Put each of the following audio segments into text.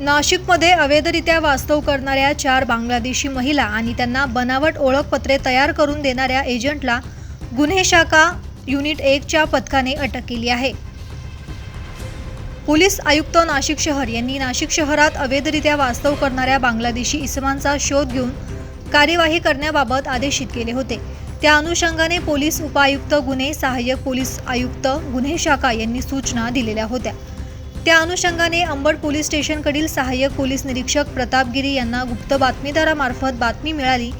नाशिकमध्ये अवैधरित्या वास्तव करणाऱ्या चार बांगलादेशी महिला आणि त्यांना बनावट ओळखपत्रे तयार करून देणाऱ्या एजंटला गुन्हे शाखा युनिट एकच्या पथकाने अटक केली आहे. पोलीस आयुक्त नाशिक शहर यांनी नाशिक शहरात अवैधरित्या वास्तव करणाऱ्या बांगलादेशी इसमांचा शोध घेऊन कार्यवाही करण्याबाबत आदेशित केले होते. त्या अनुषंगाने पोलीस उपायुक्त गुन्हे सहाय्यक पोलीस आयुक्त गुन्हे शाखा यांनी सूचना दिलेल्या होत्या. त्या अनुषंगाने अंबड पोलीस स्टेशनकडील सहाय्यक पोलीस निरीक्षक प्रतापगिरी यांना गुप्त बातमीदारामार्फत बातमी मिळाली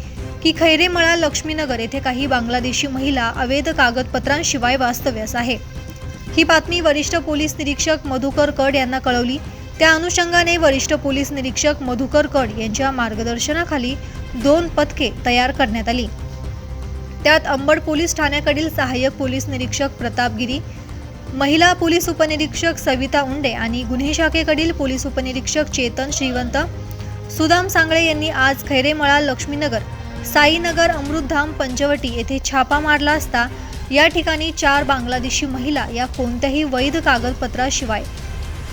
की खैरेमळा लक्ष्मीनगर येथे काही बांगलादेशी महिला अवैध कागदपत्रांशिवाय वास्तव्यास आहे. ही बातमी वरिष्ठ पोलीस निरीक्षक मधुकर कड यांना कळवली. त्या अनुषंगाने वरिष्ठ पोलीस निरीक्षक मधुकर कड यांच्या मार्गदर्शनाखाली दोन पथके तयार करण्यात आली. त्यात अंबड पोलीस ठाण्याकडील सहाय्यक पोलीस निरीक्षक प्रतापगिरी महिला पोलीस उपनिरीक्षक सविता उंडे आणि गुन्हे शाखेकडील पोलीस उपनिरीक्षक चेतन श्रीवंत सुदाम सांगळे यांनी आज खैरेमळा लक्ष्मीनगर साईनगर अमृतधाम पंचवटी येथे छापा मारला असता या ठिकाणी चार बांगलादेशी महिला या कोणत्याही वैध कागदपत्राशिवाय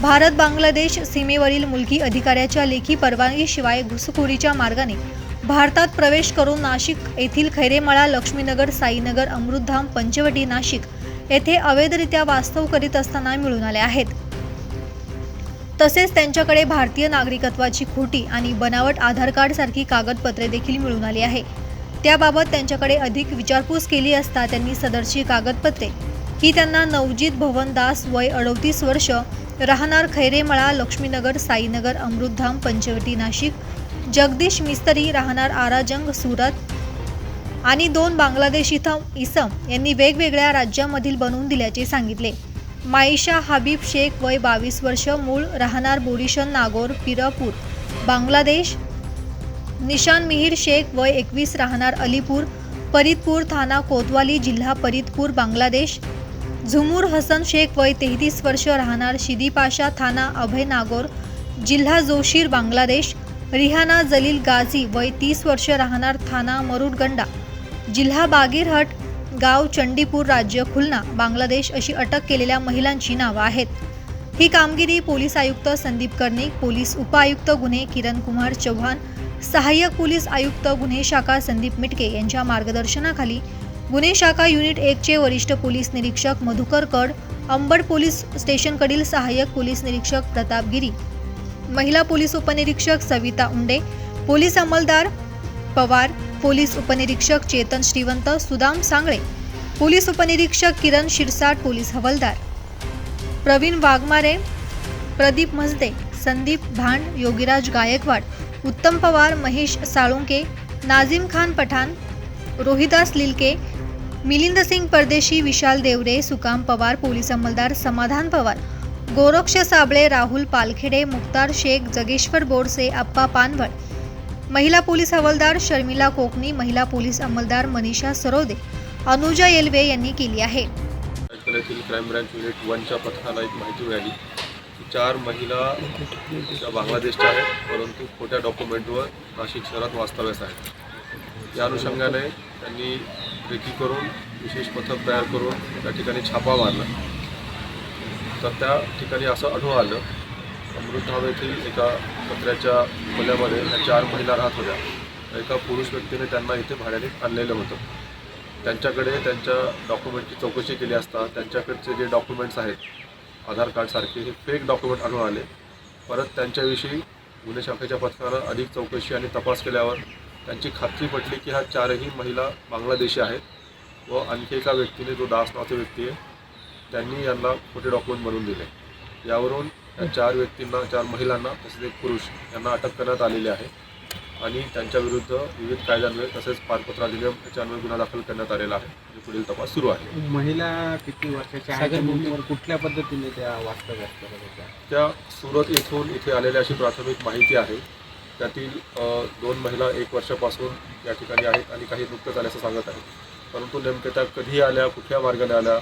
भारत बांगलादेश सीमेवरील मुलगी अधिकाऱ्याच्या लेखी परवानगीशिवाय घुसखोरीच्या मार्गाने भारतात प्रवेश करून नाशिक येथील खैरेमळा लक्ष्मीनगर साईनगर अमृतधाम पंचवटी नाशिक येथे अवैधरित्या वास्तव करीत असताना मिळून आले आहेत. तसेच त्यांच्याकडे भारतीय नागरिकत्वाची खोटी आणि बनावट आधार कार्ड सारखी कागदपत्रे देखील मिळून आली आहे. त्याबाबत त्यांच्याकडे अधिक विचारपूस केली असता त्यांनी सदरची कागदपत्रे. ही त्यांना नवजीत भवन दास वय अडोतीस वर्ष राहणार खैरेमळा लक्ष्मीनगर साईनगर अमृतधाम पंचवटी नाशिक जगदीश मिस्तरी राहणार आराजंग सुरत आणि दोन बांगलादेश इथं इसम यांनी वेगवेगळ्या राज्यामधील बनवून दिल्याचे सांगितले. माईशा हबीब शेख वय बावीस वर्ष मूळ राहणार बोरिशन नागोर पिरापूर बांगलादेश. निशान मिहीर शेख वय एकवीस राहणार अलीपूर फरीदपूर थाना कोतवाली जिल्हा फरीदपूर बांगलादेश. झुमूर हसन शेख वय तेहतीस वर्ष राहणार शिदीपाशा थाना अभय नागोर जिल्हा जोशीर बांगलादेश. रिहाना जलील गाझी वय तीस वर्ष राहणार थाना मरुडगंडा. जिल्हा बागेरहट गाव चंडीपूर राज्य खुलना बांगलादेश अशी अटक केलेल्या महिलांची नावं आहेत. ही कामगिरी पोलीस आयुक्त संदीप कर्णिक पोलीस उपआयुक्त गुन्हे किरण कुमार चव्हाण सहाय्यक पोलीस आयुक्त गुन्हे शाखा संदीप मिटके यांच्या मार्गदर्शनाखाली गुन्हे शाखा युनिट एकचे वरिष्ठ पोलीस निरीक्षक मधुकर कड अंबड पोलीस स्टेशनकडील सहाय्यक पोलीस निरीक्षक प्रताप गिरी महिला पोलीस उपनिरीक्षक सविता उंडे पोलीस अंमलदार पवार पोलीस उपनिरीक्षक चेतन श्रीवंत सुदाम सांगळे पोलीस उपनिरीक्षक किरण शिरसाट पोलीस हवालदार. प्रवीण वाघमारे प्रदीप मजदे संदीप भांड योगीराज गायकवाड उत्तम पवार महेश साळुंके नाझिम खान पठाण रोहिदास लिलके मिलिंद सिंग परदेशी विशाल देवरे सुकाम पवार पोलीस अंमलदार समाधान पवार गोरक्ष साबळे राहुल पालखेडे मुक्तार शेख जगेश्वर बोरसे अप्पा पानवळ महिला पोलीस हवालदार शर्मिला कोकणी महिला पोलीस अंमलदार मनीषा सरोदे अनुजा येलवे यांनी केली आहे. क्राईम ब्रांच युनिट वनच्या पथकाला एक माहिती मिळाली. की चार महिला त्या बांगलादेशच्या आहेत परंतु खोट्या डॉक्युमेंटवर नाशिक शहरात वास्तव्यास आहेत. या अनुषंगाने त्यांनी रेकी करून विशेष पथक तयार करून त्या ठिकाणी छापा मारला. तर त्या ठिकाणी असं आढळून आलं अमृतधाम येथील एका पत्र्याच्या खोल्यामध्ये ह्या चार महिला राहत होत्या. एका पुरुष व्यक्तीने त्यांना इथे भाड्याने आणलेलं होतं. त्यांच्याकडे त्यांच्या डॉक्युमेंटची चौकशी केली असता त्यांच्याकडचे जे डॉक्युमेंट्स आहेत आधार कार्डसारखे हे फेक डॉक्युमेंट आणून आले. परत त्यांच्याविषयी गुन्हे शाखेच्या पथकानं अधिक चौकशी आणि तपास केल्यावर त्यांची खात्री पटली की ह्या चारही महिला बांगलादेशी आहेत व आणखी एका व्यक्तीने जो दास नावाचा व्यक्ती आहे त्यांनी यांना खोटे डॉक्युमेंट बनवून दिले. यावरून चार व्यक्तींना चार महिलांना तसेच एक पुरुष यांना अटक करण्यात आलेली आहे. आणि त्यांच्याविरुद्ध विविध कायद्यान्वये तसेच पारपत्र अधिनियम याच्यान्वये गुन्हा दाखल करण्यात आलेला आहे. आणि पुढील तपास सुरू आहे. महिला किती वर्षाच्या आहेत कुठल्या पद्धतीने त्या करत होत्या? त्या सुरत येथून इथे आलेल्या अशी प्राथमिक माहिती आहे. त्यातील दोन महिला एक वर्षापासून या ठिकाणी आहेत आणि काही नुकतंच आल्याचं सांगत आहेत. परंतु नेमक्या त्या कधी आल्या कुठल्या मार्गाने आल्या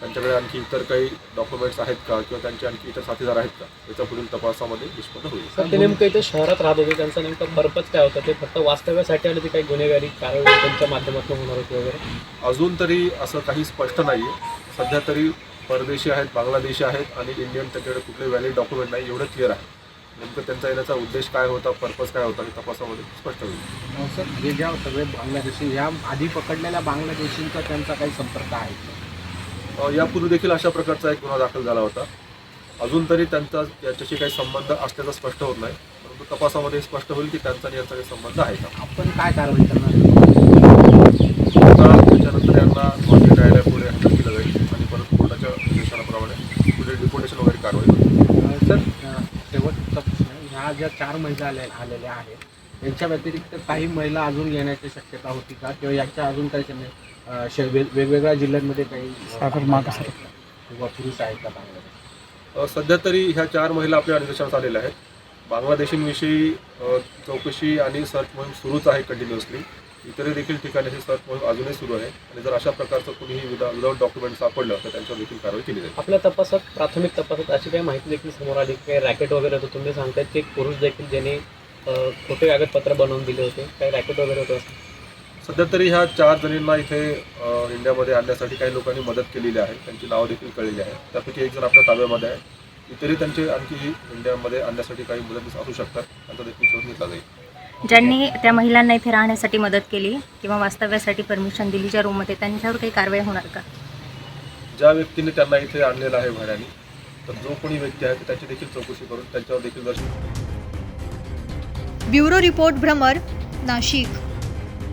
त्यांच्याकडे आणखी इतर काही डॉक्युमेंट्स आहेत का? किंवा त्यांचे आणखी इतर साथीदार आहेत का? याचा पुढील तपासामध्ये निष्पन्न होईल. ते नेमकं इथे शहरात राहत होते. त्यांचा नेमका पर्पज काय होता? ते फक्त वास्तव्यासाठी आले ते काही गुन्हेगारी कारवाई त्यांच्या माध्यमातून होणार होती वगैरे? अजून तरी असं काही स्पष्ट नाही आहे सध्या तरी परदेशी आहेत बांगलादेशी आहेत आणि इंडियन त्याच्याकडे कुठले व्हॅलिड डॉक्युमेंट नाही एवढं क्लिअर आहे. नेमकं त्यांचा येण्याचा उद्देश काय होता पर्पज काय होता हे तपासामध्ये स्पष्ट होईल. अं, सर. हे ज्या सगळे बांगलादेशी ह्या आधी पकडलेल्या बांगलादेशींचा त्यांचा काही संपर्क आहे? यापूर्वी देखील अशा प्रकारचा एक गुन्हा दाखल झाला होता. अजून तरी त्यांचा याच्याशी काही संबंध असल्याचं स्पष्ट होत नाही. परंतु तपासामध्ये स्पष्ट होईल की त्यांचा आणि यांचा काही संबंध आहे का? आपण काय कारवाई करणार आता त्याच्यानंतर यांना न्यायालयापुढे हजर केलं जाईल आणि परत कोर्टाच्या निर्देशनाप्रमाणे पुढे डिपोटेशन वगैरे कारवाई होईल. सर शेवटचा प्रश्न ह्या ज्या चार महिला आल्या आलेल्या आहेत यांच्या व्यतिरिक्त काही महिला अजून येण्याची शक्यता होती का? किंवा याच्या अजून काही वेगवेगळ्या जिल्ह्यांमध्ये काही का? किंवा पुरुष आहेत का बांगलादेश सध्या तरी ह्या चार महिला आपल्या निदर्शनास आलेल्या आहेत. बांगलादेशींविषयी चौकशी आणि सर्च मोहीम सुरूच आहे कंटिन्युअसली इतरही देखील ठिकाणी ही सर्च मोहीम अजूनही सुरू आहे. आणि जर अशा प्रकारचं कुणीही विदा विदाऊट डॉक्युमेंट सापडलं तर त्यांच्यावर देखील कारवाई केली जाईल. आपल्या तपासात प्राथमिक तपासात अशी काही माहिती देखील समोर आली काही रॅकेट वगैरे होतं. तुम्ही सांगतायत की एक पुरुष देखील ज्याने खोटे कागदपत्र बनवून दिले होते. काही रॅकेट वगैरे होतं असं. सध्या तरी ह्या चार जणींना इथे अ, इंडियामध्ये आणण्यासाठी काही लोकांनी मदत केलेली आहे. त्यांची नावं देखील कळलेली आहे त्यापैकी एक जण आपल्या ताब्यामध्ये आहे. इतरही त्यांचे आणखी इंडियामध्ये आणण्यासाठी काही मदत असू शकतात. त्यांचा देखील शोध घेतला जाईल. ज्यांनी त्या महिलांना इथे राहण्यासाठी मदत केली किंवा वास्तव्यासाठी परमिशन दिली ज्या रूममध्ये त्यांच्यावर काही कारवाई होणार का? ज्या व्यक्तीने त्यांना इथे आणलेलं आहे भाड्याने तर जो कोणी व्यक्ती आहे त्याची देखील चौकशी करून त्यांच्यावर देखील जर ब्युरो रिपोर्ट भ्रमर नाशिक.